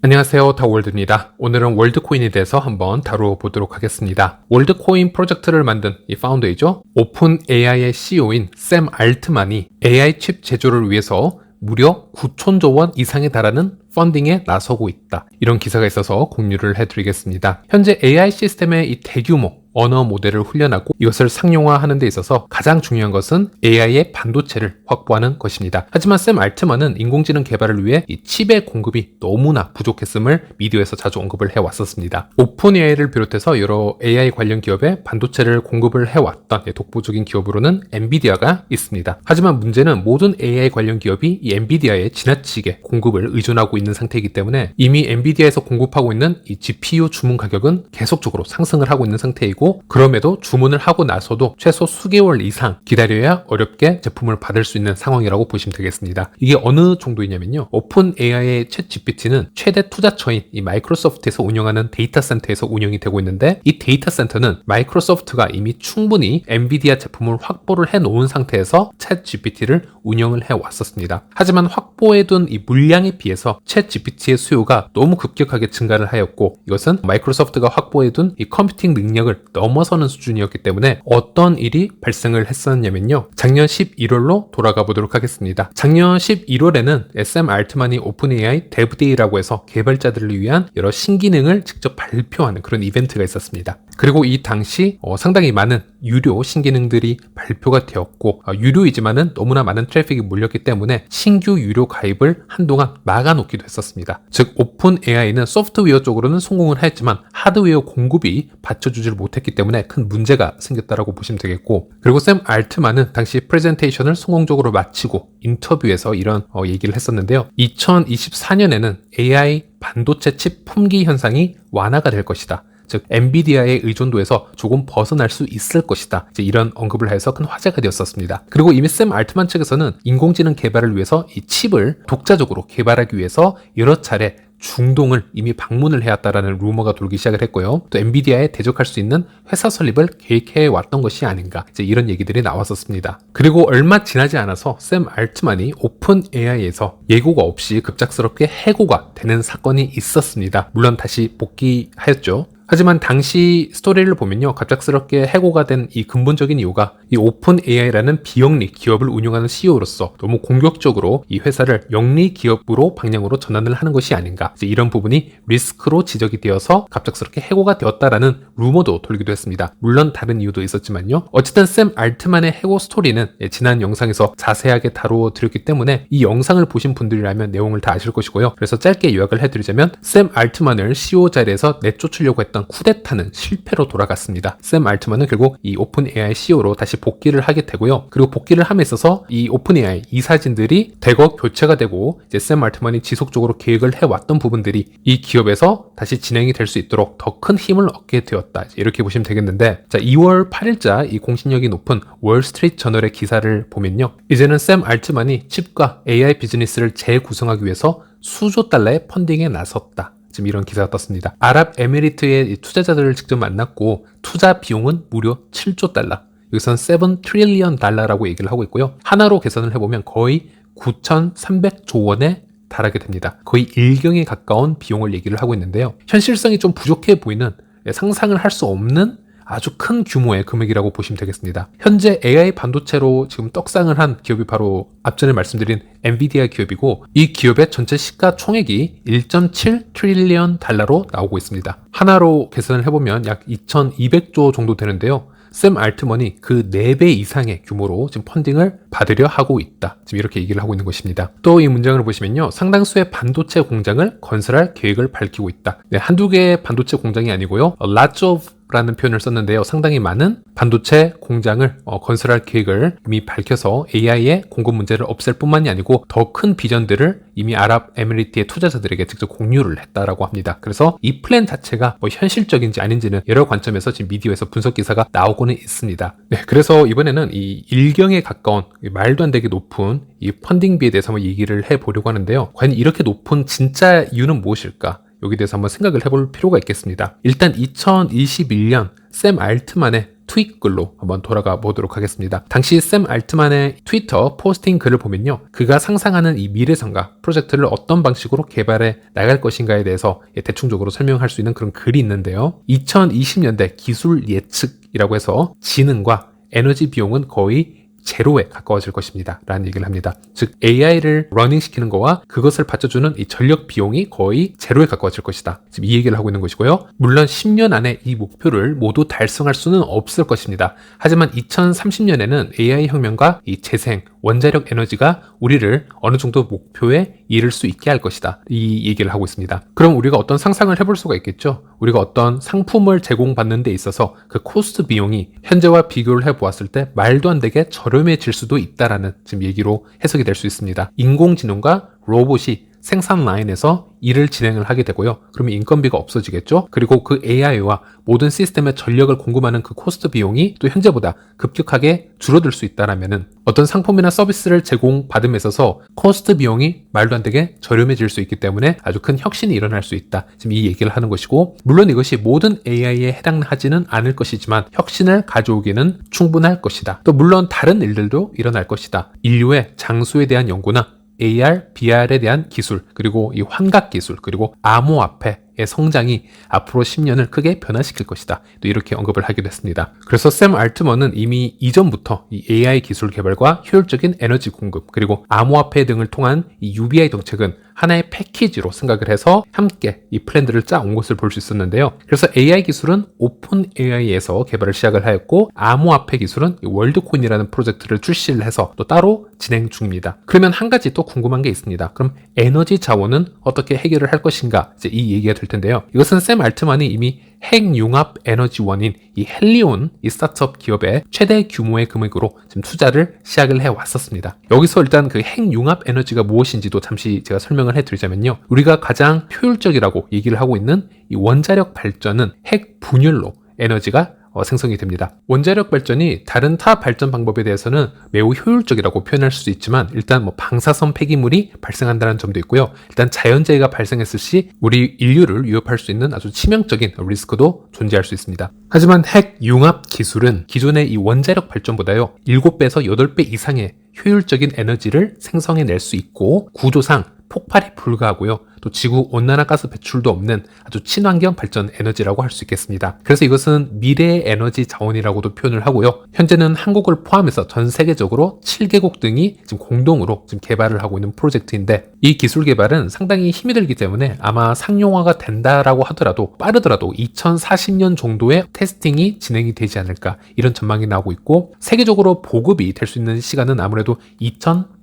안녕하세요. 다월드입니다. 오늘은 월드코인에 대해서 한번 다뤄보도록 하겠습니다. 월드코인 프로젝트를 만든 이 파운더이죠. 오픈 AI의 CEO인 샘 알트만이 AI 칩 제조를 위해서 무려 9천조 원 이상에 달하는 펀딩에 나서고 있다. 이런 기사가 있어서 공유를 해드리겠습니다. 현재 AI 시스템의 이 대규모 언어 모델을 훈련하고 이것을 상용화하는 데 있어서 가장 중요한 것은 AI의 반도체를 확보하는 것입니다. 하지만 샘 알트만은 인공지능 개발을 위해 이 칩의 공급이 너무나 부족했음을 미디어에서 자주 언급을 해왔었습니다. 오픈 AI를 비롯해서 여러 AI 관련 기업에 반도체를 공급을 해왔던 독보적인 기업으로는 엔비디아가 있습니다. 하지만 문제는 모든 AI 관련 기업이 이 엔비디아에 지나치게 공급을 의존하고 있는 상태이기 때문에 이미 엔비디아에서 공급하고 있는 이 GPU 주문 가격은 계속적으로 상승을 하고 있는 상태이고 그럼에도 주문을 하고 나서도 최소 수개월 이상 기다려야 어렵게 제품을 받을 수 있는 상황이라고 보시면 되겠습니다. 이게 어느 정도이냐면요. 오픈 AI의 챗 GPT는 최대 투자처인 이 마이크로소프트에서 운영하는 데이터 센터에서 운영이 되고 있는데 이 데이터 센터는 마이크로소프트가 이미 충분히 엔비디아 제품을 확보를 해 놓은 상태에서 챗 GPT를 운영을 해 왔었습니다. 하지만 확보해 둔 이 물량에 비해서 챗 GPT의 수요가 너무 급격하게 증가를 하였고 이것은 마이크로소프트가 확보해 둔 이 컴퓨팅 능력을 넘어서는 수준이었기 때문에 어떤 일이 발생을 했었냐면요. 작년 11월로 돌아가 보도록 하겠습니다. 작년 11월에는 SM 알트만이 오픈 AI 데브데이라고 해서 개발자들을 위한 여러 신기능을 직접 발표하는 그런 이벤트가 있었습니다. 그리고 이 당시 어, 상당히 많은 유료 신기능들이 발표가 되었고 어, 유료이지만은 너무나 많은 트래픽이 몰렸기 때문에 신규 유료 가입을 한동안 막아놓기도 했었습니다. 즉 오픈 AI는 소프트웨어 쪽으로는 성공을 했지만 하드웨어 공급이 받쳐주질 못했기 때문에 큰 문제가 생겼다라고 보시면 되겠고 그리고 샘 알트만은 당시 프레젠테이션을 성공적으로 마치고 인터뷰에서 이런 어, 얘기를 했었는데요. 2024년에는 AI 반도체 칩 품귀 현상이 완화가 될 것이다. 즉 엔비디아의 의존도에서 조금 벗어날 수 있을 것이다. 이제 이런 언급을 해서 큰 화제가 되었었습니다. 그리고 이미 샘 알트만 측에서는 인공지능 개발을 위해서 이 칩을 독자적으로 개발하기 위해서 여러 차례 중동을 이미 방문을 해왔다라는 루머가 돌기 시작을 했고요. 또 엔비디아에 대적할 수 있는 회사 설립을 계획해 왔던 것이 아닌가 이제 이런 얘기들이 나왔었습니다. 그리고 얼마 지나지 않아서 샘 알트만이 오픈 AI에서 예고가 없이 급작스럽게 해고가 되는 사건이 있었습니다. 물론 다시 복귀하였죠. 하지만 당시 스토리를 보면요. 갑작스럽게 해고가 된 이 근본적인 이유가 이 오픈 AI라는 비영리 기업을 운영하는 CEO로서 너무 공격적으로 이 회사를 영리 기업으로 방향으로 전환을 하는 것이 아닌가. 이런 부분이 리스크로 지적이 되어서 갑작스럽게 해고가 되었다라는 루머도 돌기도 했습니다. 물론 다른 이유도 있었지만요. 어쨌든 샘 알트만의 해고 스토리는 예, 지난 영상에서 자세하게 다루어 드렸기 때문에 이 영상을 보신 분들이라면 내용을 다 아실 것이고요. 그래서 짧게 요약을 해드리자면 샘 알트만을 CEO 자리에서 내쫓으려고 했던 있었던 쿠데타는 실패로 돌아갔습니다. 샘 알트만은 결국 이 오픈 AI CEO로 다시 복귀를 하게 되고요. 그리고 복귀를 함에 있어서 이 오픈 AI 이사진들이 대거 교체가 되고 이제 샘 알트만이 지속적으로 계획을 해왔던 부분들이 이 기업에서 다시 진행이 될 수 있도록 더 큰 힘을 얻게 되었다. 이렇게 보시면 되겠는데 자 2월 8일자 이 공신력이 높은 월스트리트 저널의 기사를 보면요. 이제는 샘 알트만이 칩과 AI 비즈니스를 재구성하기 위해서 수조 달러의 펀딩에 나섰다. 지금 이런 기사가 떴습니다. 아랍에미리트의 투자자들을 직접 만났고 투자 비용은 무려 7조 달러. 여기선 7 트릴리언 달러라고 얘기를 하고 있고요. 하나로 계산을 해보면 거의 9,300조 원에 달하게 됩니다. 거의 일경에 가까운 비용을 얘기를 하고 있는데요. 현실성이 좀 부족해 보이는 상상을 할 수 없는 아주 큰 규모의 금액이라고 보시면 되겠습니다. 현재 AI 반도체로 지금 떡상을 한 기업이 바로 앞전에 말씀드린 엔비디아 기업이고 이 기업의 전체 시가 총액이 1.7 트릴리언 달러로 나오고 있습니다. 하나로 계산을 해보면 약 2,200조 정도 되는데요. 샘 알트먼이 그 4배 이상의 규모로 지금 펀딩을 받으려 하고 있다. 지금 이렇게 얘기를 하고 있는 것입니다. 또 이 문장을 보시면요. 상당수의 반도체 공장을 건설할 계획을 밝히고 있다. 네, 한두 개의 반도체 공장이 아니고요. lots of 라는 표현을 썼는데요. 상당히 많은 반도체 공장을 어, 건설할 계획을 이미 밝혀서 AI의 공급 문제를 없앨 뿐만이 아니고 더 큰 비전들을 이미 아랍에미리트의 투자자들에게 직접 공유를 했다라고 합니다. 그래서 이 플랜 자체가 뭐 현실적인지 아닌지는 여러 관점에서 지금 미디어에서 분석 기사가 나오고는 있습니다. 네, 그래서 이번에는 이 일경에 가까운 말도 안 되게 높은 이 펀딩비에 대해서 한번 얘기를 해보려고 하는데요. 과연 이렇게 높은 진짜 이유는 무엇일까? 여기 대해서 한번 생각을 해볼 필요가 있겠습니다. 일단 2021년 샘 알트만의 트윗 글로 한번 돌아가 보도록 하겠습니다. 당시 샘 알트만의 트위터 포스팅 글을 보면요. 그가 상상하는 이 미래상가 프로젝트를 어떤 방식으로 개발해 나갈 것인가에 대해서 예, 대충적으로 설명할 수 있는 그런 글이 있는데요. 2020년대 기술 예측이라고 해서 지능과 에너지 비용은 거의 제로에 가까워질 것입니다. 라는 얘기를 합니다. 즉 AI를 러닝 시키는 거와 그것을 받쳐주는 이 전력 비용이 거의 제로에 가까워질 것이다. 지금 이 얘기를 하고 있는 것이고요. 물론 10년 안에 이 목표를 모두 달성할 수는 없을 것입니다. 하지만 2030년에는 AI 혁명과 이 재생, 원자력 에너지가 우리를 어느 정도 목표에 이를 수 있게 할 것이다. 이 얘기를 하고 있습니다. 그럼 우리가 어떤 상상을 해볼 수가 있겠죠? 우리가 어떤 상품을 제공받는 데 있어서 그 코스트 비용이 현재와 비교를 해보았을 때 말도 안 되게 저렴해질 수도 있다라는 지금 얘기로 해석이 될 수 있습니다. 인공지능과 로봇이 생산 라인에서 일을 진행을 하게 되고요. 그러면 인건비가 없어지겠죠? 그리고 그 AI와 모든 시스템의 전력을 공급하는 그 코스트 비용이 또 현재보다 급격하게 줄어들 수 있다라면은 어떤 상품이나 서비스를 제공받음에 있어서 코스트 비용이 말도 안 되게 저렴해질 수 있기 때문에 아주 큰 혁신이 일어날 수 있다. 지금 이 얘기를 하는 것이고 물론 이것이 모든 AI에 해당하지는 않을 것이지만 혁신을 가져오기는 충분할 것이다. 또 물론 다른 일들도 일어날 것이다. 인류의 장수에 대한 연구나 AR, BR에 대한 기술, 그리고 이 환각 기술, 그리고 암호화폐, 의 성장이 앞으로 10년을 크게 변화시킬 것이다. 또 이렇게 언급을 하게 됐습니다. 그래서 샘 알트먼은 이미 이전부터 이 AI 기술 개발과 효율적인 에너지 공급 그리고 암호화폐 등을 통한 이 UBI 정책은 하나의 패키지로 생각을 해서 함께 이 플랜들을 짜온 것을 볼 수 있었는데요. 그래서 AI 기술은 오픈 AI에서 개발을 시작을 하였고 암호화폐 기술은 월드코인이라는 프로젝트를 출시를 해서 또 따로 진행 중입니다. 그러면 한 가지 또 궁금한 게 있습니다. 그럼 에너지 자원은 어떻게 해결을 할 것인가? 이제 이 얘기가 될 텐데요. 이것은 샘 알트만이 이미 핵융합 에너지원인 이 헬리온 이 스타트업 기업의 최대 규모의 금액으로 지금 투자를 시작을 해 왔었습니다. 여기서 일단 그 핵융합 에너지가 무엇인지도 잠시 제가 설명을 해 드리자면요. 우리가 가장 효율적이라고 얘기를 하고 있는 이 원자력 발전은 핵 분열로 에너지가 어, 생성이 됩니다. 원자력 발전이 다른 타 발전 방법에 대해서는 매우 효율적이라고 표현할 수 있지만 일단 뭐 방사선 폐기물이 발생한다는 점도 있고요. 일단 자연재해가 발생했을 시 우리 인류를 위협할 수 있는 아주 치명적인 리스크도 존재할 수 있습니다. 하지만 핵 융합 기술은 기존의 이 원자력 발전보다요 7배에서 8배 이상의 효율적인 에너지를 생성해낼 수 있고 구조상 폭발이 불가하고요. 또 지구 온난화 가스 배출도 없는 아주 친환경 발전 에너지라고 할 수 있겠습니다. 그래서 이것은 미래의 에너지 자원이라고도 표현을 하고요. 현재는 한국을 포함해서 전 세계적으로 7개국 등이 지금 공동으로 지금 개발을 하고 있는 프로젝트인데 이 기술 개발은 상당히 힘이 들기 때문에 아마 상용화가 된다라고 하더라도 빠르더라도 2040년 정도의 테스팅이 진행이 되지 않을까 이런 전망이 나오고 있고 세계적으로 보급이 될 수 있는 시간은 아무래도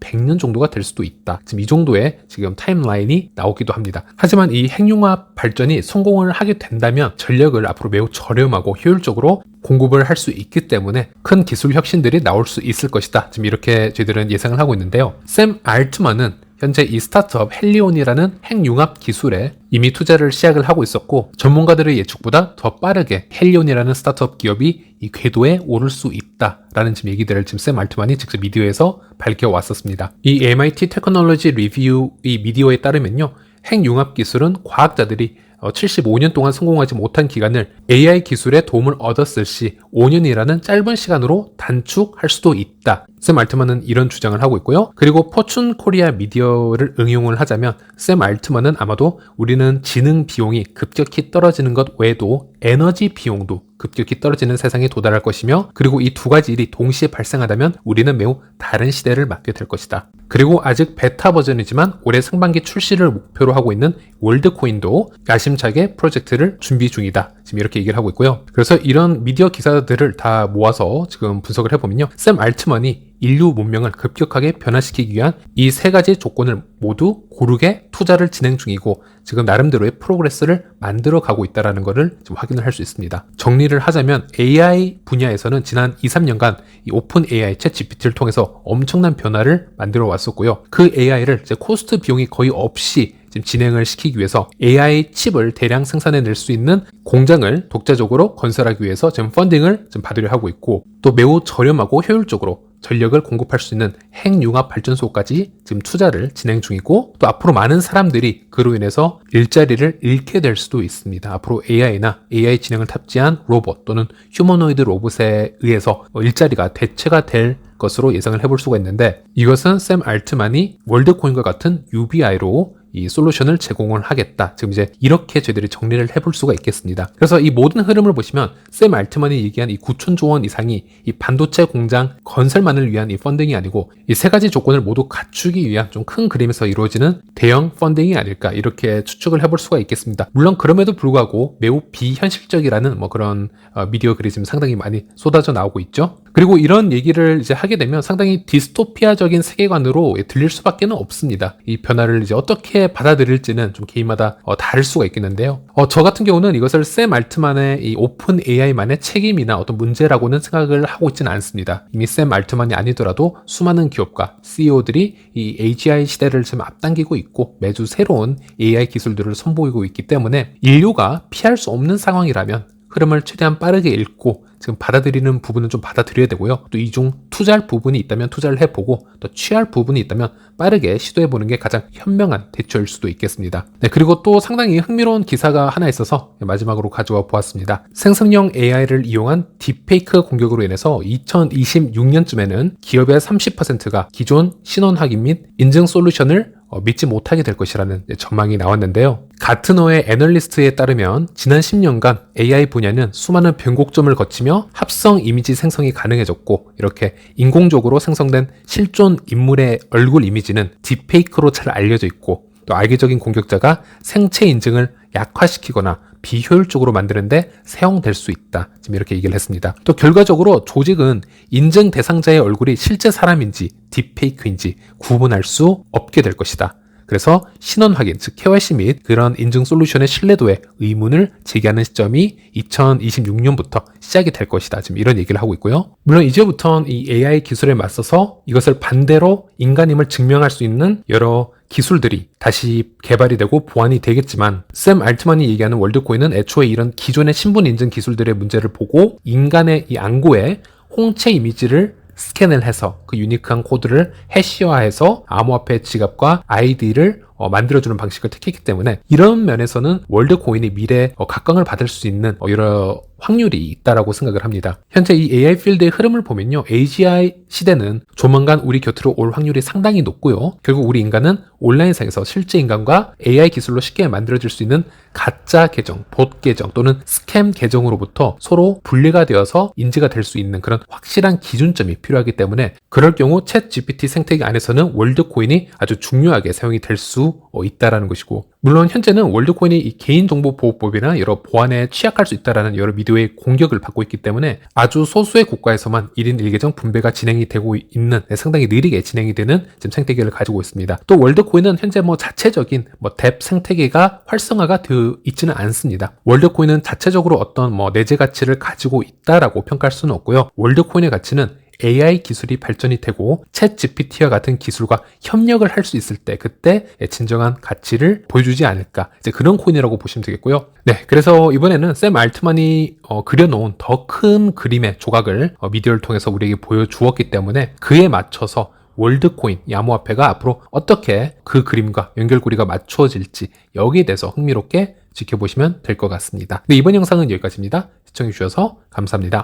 2100년 정도가 될 수도 있다. 지금 이 정도의 지금 타임라인이 나오기 있기도 합니다. 하지만 이 핵융합 발전이 성공을 하게 된다면 전력을 앞으로 매우 저렴하고 효율적으로 공급을 할 수 있기 때문에 큰 기술 혁신들이 나올 수 있을 것이다. 지금 이렇게 저희들은 예상을 하고 있는데요. 샘 알트만은 현재 이 스타트업 헬리온이라는 핵융합 기술에 이미 투자를 시작을 하고 있었고 전문가들의 예측보다 더 빠르게 헬리온이라는 스타트업 기업이 이 궤도에 오를 수 있다라는 지금 얘기들을 지금 샘 알트만이 직접 미디어에서 밝혀왔었습니다. 이 MIT 테크놀로지 리뷰 이 미디어에 따르면요. 핵융합 기술은 과학자들이 75년 어, 동안 성공하지 못한 기간을 AI 기술의 도움을 얻었을 시 5년이라는 짧은 시간으로 단축할 수도 있다. 샘 알트만은 이런 주장을 하고 있고요. 그리고 포춘 코리아 미디어를 응용을 하자면 샘 알트만은 아마도 우리는 지능 비용이 급격히 떨어지는 것 외에도 에너지 비용도 급격히 떨어지는 세상에 도달할 것이며 그리고 이 두 가지 일이 동시에 발생하다면 우리는 매우 다른 시대를 맞게 될 것이다. 그리고 아직 베타 버전이지만 올해 상반기 출시를 목표로 하고 있는 월드코인도 야심차게 프로젝트를 준비 중이다. 지금 이렇게 얘기를 하고 있고요. 그래서 이런 미디어 기사들을 다 모아서 지금 분석을 해보면요. 샘 알트먼이 인류 문명을 급격하게 변화시키기 위한 이 세 가지 조건을 모두 고르게 투자를 진행 중이고 지금 나름대로의 프로그레스를 만들어 가고 있다는 것을 확인을 할 수 있습니다. 정리를 하자면 AI 분야에서는 지난 2, 3년간 이 오픈 AI 챗 GPT를 통해서 엄청난 변화를 만들어 왔었고요. 그 AI를 이제 코스트 비용이 거의 없이 진행을 시키기 위해서 AI 칩을 대량 생산해낼 수 있는 공장을 독자적으로 건설하기 위해서 지금 펀딩을 지금 받으려 하고 있고 또 매우 저렴하고 효율적으로 전력을 공급할 수 있는 핵융합 발전소까지 지금 투자를 진행 중이고 또 앞으로 많은 사람들이 그로 인해서 일자리를 잃게 될 수도 있습니다. 앞으로 AI나 AI 진행을 탑재한 로봇 또는 휴머노이드 로봇에 의해서 일자리가 대체가 될 것으로 예상을 해볼 수가 있는데 이것은 샘 알트만이 월드코인과 같은 UBI로 이 솔루션을 제공을 하겠다. 지금 이제 이렇게 저희들이 정리를 해볼 수가 있겠습니다. 그래서 이 모든 흐름을 보시면 샘 알트만이 얘기한 이 9천조 원 이상이 이 반도체 공장 건설만을 위한 이 펀딩이 아니고 이 세 가지 조건을 모두 갖추기 위한 좀 큰 그림에서 이루어지는 대형 펀딩이 아닐까 이렇게 추측을 해볼 수가 있겠습니다. 물론 그럼에도 불구하고 매우 비현실적이라는 뭐 그런 어, 미디어 글이 상당히 많이 쏟아져 나오고 있죠. 그리고 이런 얘기를 이제 하게 되면 상당히 디스토피아적인 세계관으로 들릴 수밖에 는 없습니다. 이 변화를 이제 어떻게 받아들일지는 좀 개인마다 어, 다를 수가 있겠는데요. 어, 저 같은 경우는 이것을 샘 알트만의 이 오픈 AI만의 책임이나 어떤 문제라고는 생각을 하고 있지는 않습니다. 이미 샘 알트만이 아니더라도 수많은 기업과 CEO들이 이 AGI 시대를 지금 앞당기고 있고 매주 새로운 AI 기술들을 선보이고 있기 때문에 인류가 피할 수 없는 상황이라면 흐름을 최대한 빠르게 읽고 지금 받아들이는 부분은 좀 받아들여야 되고요. 또 이중 투자할 부분이 있다면 투자를 해보고 또 취할 부분이 있다면 빠르게 시도해보는 게 가장 현명한 대처일 수도 있겠습니다. 네, 그리고 또 상당히 흥미로운 기사가 하나 있어서 마지막으로 가져와 보았습니다. 생성형 AI를 이용한 딥페이크 공격으로 인해서 2026년쯤에는 기업의 30%가 기존 신원 확인 및 인증 솔루션을 어, 믿지 못하게 될 것이라는 전망이 나왔는데요. 가트너의 애널리스트에 따르면 지난 10년간 AI 분야는 수많은 변곡점을 거치며 합성 이미지 생성이 가능해졌고 이렇게 인공적으로 생성된 실존 인물의 얼굴 이미지는 딥페이크로 잘 알려져 있고 또 알기적인 공격자가 생체 인증을 약화시키거나 비효율적으로 만드는데 사용될 수 있다. 지금 이렇게 얘기를 했습니다. 또 결과적으로 조직은 인증 대상자의 얼굴이 실제 사람인지 딥페이크인지 구분할 수 없게 될 것이다. 그래서 신원 확인, 즉 KYC 및 그런 인증 솔루션의 신뢰도에 의문을 제기하는 시점이 2026년부터 시작이 될 것이다. 지금 이런 얘기를 하고 있고요. 물론 이제부터는 이 AI 기술에 맞서서 이것을 반대로 인간임을 증명할 수 있는 여러 기술들이 다시 개발이 되고 보완이 되겠지만 샘 알트만이 얘기하는 월드코인은 애초에 이런 기존의 신분 인증 기술들의 문제를 보고 인간의 이 안고에 홍채 이미지를 스캔을 해서 그 유니크한 코드를 해시화해서 암호화폐 지갑과 아이디를 어, 만들어주는 방식을 택했기 때문에 이런 면에서는 월드 코인이 미래 어, 각광을 받을 수 있는 어, 여러 확률이 있다라고 생각을 합니다. 현재 이 AI 필드의 흐름을 보면요. AGI 시대는 조만간 우리 곁으로 올 확률이 상당히 높고요. 결국 우리 인간은 온라인상에서 실제 인간과 AI 기술로 쉽게 만들어질 수 있는 가짜 계정, 봇 계정 또는 스캠 계정으로부터 서로 분리가 되어서 인지가 될 수 있는 그런 확실한 기준점이 필요하기 때문에 그럴 경우 챗 GPT 생태계 안에서는 월드 코인이 아주 중요하게 사용이 될수 있다라는 것이고 물론 현재는 월드코인이 이 개인정보보호법이나 여러 보안에 취약할 수 있다라는 여러 미디어의 공격을 받고 있기 때문에 아주 소수의 국가에서만 1인 1계정 분배가 진행이 되고 있는 네, 상당히 느리게 진행이 되는 지금 생태계를 가지고 있습니다. 또 월드코인은 현재 뭐 자체적인 뭐 뎁 생태계가 활성화가 되어 있지는 않습니다. 월드코인은 자체적으로 어떤 뭐 내재 가치를 가지고 있다라고 평가할 수는 없고요. 월드코인의 가치는 AI 기술이 발전이 되고 챗 GPT와 같은 기술과 협력을 할 수 있을 때 그때 진정한 가치를 보여주지 않을까 이제 그런 코인이라고 보시면 되겠고요. 네, 그래서 이번에는 샘 알트만이 어, 그려놓은 더 큰 그림의 조각을 어, 미디어를 통해서 우리에게 보여주었기 때문에 그에 맞춰서 월드코인, 야무화폐가 앞으로 어떻게 그 그림과 연결고리가 맞추어질지 여기에 대해서 흥미롭게 지켜보시면 될 것 같습니다. 네, 이번 영상은 여기까지입니다. 시청해주셔서 감사합니다.